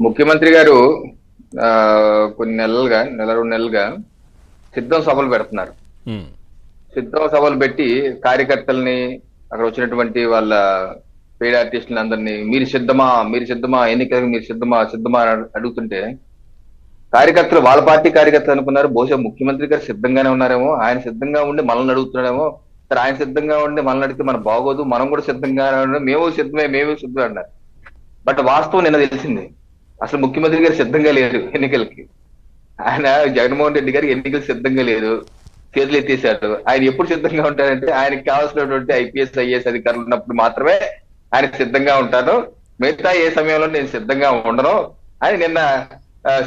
ముఖ్యమంత్రి గారు ఆ, కొన్ని నెలలుగా నెల రెండు నెలలుగా సిద్ధం సభలు పెడుతున్నారు. సిద్ధం సభలు పెట్టి కార్యకర్తల్ని అక్కడ వచ్చినటువంటి వాళ్ళ పేడ్ ఆర్టిస్టులు అందరినీ మీరు సిద్ధమా? మీరు సిద్ధమా? ఎన్నికలకు మీరు సిద్ధమా? సిద్ధమా? అడుగుతుంటే కార్యకర్తలు వాళ్ళ పార్టీ కార్యకర్తలు అనుకున్నారు. బహుశా ముఖ్యమంత్రి గారు సిద్ధంగానే ఉన్నారేమో ఆయన సిద్ధంగా ఉండి మనల్ని అడుగుతున్నాడేమో సరే ఆయన సిద్ధంగా ఉండి మనల్ని అడిగితే మన బాగోదు మనం కూడా సిద్ధంగానే ఉన్నాం మేము సిద్ధమే మేము సిద్ధమే అన్నారు. బట్ వాస్తవం నిన్న తెలిసింది. అసలు ముఖ్యమంత్రి గారు సిద్ధంగా లేరు ఎన్నికలకి. ఆయన జగన్మోహన్ రెడ్డి గారు ఎన్నికలు సిద్ధంగా లేదు చేతులు ఎత్తేసారు ఆయన ఎప్పుడు సిద్ధంగా ఉంటారంటే ఆయనకి కావాల్సినటువంటి ఐపీఎస్ ఐఏఎస్ అధికారులు ఉన్నప్పుడు మాత్రమే ఆయన సిద్ధంగా ఉంటాను మిగతా ఏ సమయంలో నేను సిద్ధంగా ఉండను అని నిన్న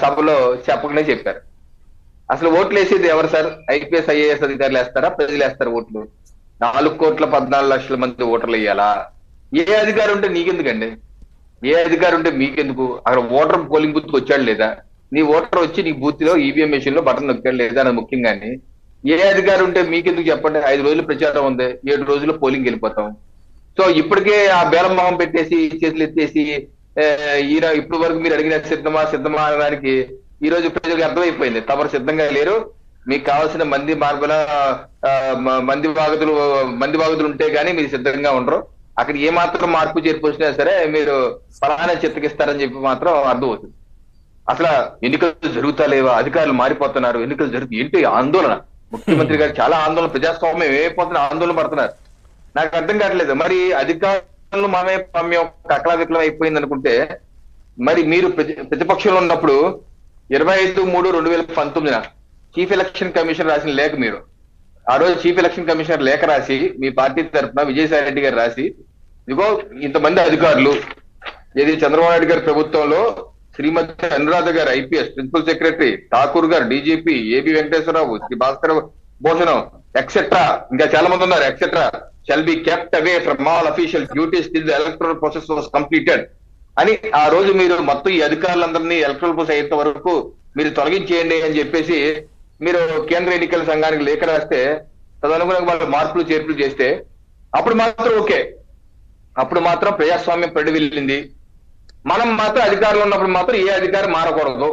సభలో చెప్పకనే చెప్పారు. అసలు ఓట్లు వేసేది ఎవరు సార్? ఐపీఎస్ ఐఏఎస్ అధికారులు వేస్తారా? ప్రజలు వేస్తారు ఓట్లు. నాలుగు కోట్ల పద్నాలుగు లక్షల మంది ఓటర్లు వేయాలా? ఏ అధికారం ఉంటే నీకెందుకండి? ఏ అధికారం ఉంటే మీకెందుకు? అక్కడ ఓటర్ పోలింగ్ బూత్ వచ్చాడు లేదా? నీ ఓటర్ వచ్చి నీ బూత్లో ఈవీఎం మెషిన్లో బటన్ నొక్కాడు లేదా అని ముఖ్యంగాని. ఏ అధికారం ఉంటే మీకెందుకు చెప్పండి? ఐదు రోజులు ప్రచారం ఉంది. ఏడు రోజులు పోలింగ్ వెళ్ళిపోతాం. సో ఇప్పటికే ఆ బేలం మొహం పెట్టేసి చేతులు ఎత్తేసి ఈరా ఈయన ఇప్పుడు వరకు మీరు అడిగిన సిద్ధమా సిద్ధమా అనడానికి ఈ రోజు ప్రజలకు అర్థమైపోయింది. తమరు సిద్ధంగా లేరు. మీకు కావాల్సిన మంది మార్పుల ఆ, మంది బాగతులు మంది బాగతులు ఉంటే గానీ మీరు సిద్ధంగా ఉండరు. అక్కడ ఏ మాత్రం మార్పు చేర్పు వచ్చినా సరే మీరు ఫలానా చిత్తకిస్తారని చెప్పి మాత్రం అర్థమవుతుంది అసలు ఎన్నికలు జరుగుతా లేవా? అధికారులు మారిపోతున్నారు. ఎన్నికలు జరుగుతాయి ఏంటి ఆందోళన? ముఖ్యమంత్రి గారు చాలా ఆందోళన ప్రజాస్వామ్యం ఏమైపోతున్న ఆందోళన పడుతున్నారు? నాకు అర్థం కావట్లేదు. మరి అధికారులు మామే పామ్యం కక్కలా వికలం అయిపోయింది అనుకుంటే మరి మీరు ప్రతి- ప్రతిపక్షంలో ఉన్నప్పుడు ఇరవై ఐదు మూడు రెండు వేల పంతొమ్మిదిన చీఫ్ ఎలక్షన్ కమిషన్ రాసిన లేఖ మీరు. ఆ రోజు చీఫ్ ఎలక్షన్ కమిషనర్ లేఖ రాసి మీ పార్టీ తరఫున విజయసాయి రెడ్డి గారు రాసి ఇదిగో ఇంతమంది అధికారులు ఏది చంద్రబాబు నాయుడు గారి ప్రభుత్వంలో శ్రీమతి అనురాధ గారు IPS principal secretary Thakur garu DGP AB Venkateswara Rao Shri Bhaskar Bhushanam etcetera ఇంకా చాలా మంది ఉన్నారు etcetera shall be kept away from all official duties till the electoral process was completed అని ఆ రోజు మీరు మొత్తం ఈ అధికారులందరినీ ఎలక్ట్రల్ ప్రాసెస్ అయ్యేంత వరకు మీరు తొలగించేయండి అని చెప్పేసి మీరు కేంద్ర ఎన్నికల సంఘానికి లేఖ రాస్తే తదనుగుణంగా వాళ్ళు మార్పులు చేర్పులు చేస్తే అప్పుడు మాత్రం ఓకే. అప్పుడు మాత్రం ప్రజాస్వామ్యం పడి వెళ్ళింది మనం మాత్రం అధికారంలో ఉన్నప్పుడు మాత్రం ఏ అధికారం మారకూడదు.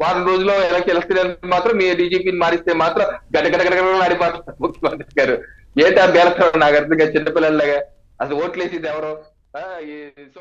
వారం రోజుల్లో ఎలక్షన్ ఎలక్షన్ మాత్రం మీ డీజీపీని మారిస్తే మాత్రం గడగడగడగడ ఆడిపోతారు ముఖ్యమంత్రి గారు. ఏంటా బేలతో నాకు అర్థం చిన్నపిల్లలాగా అసలు ఓట్లేసింది ఎవరు? ఆ, సో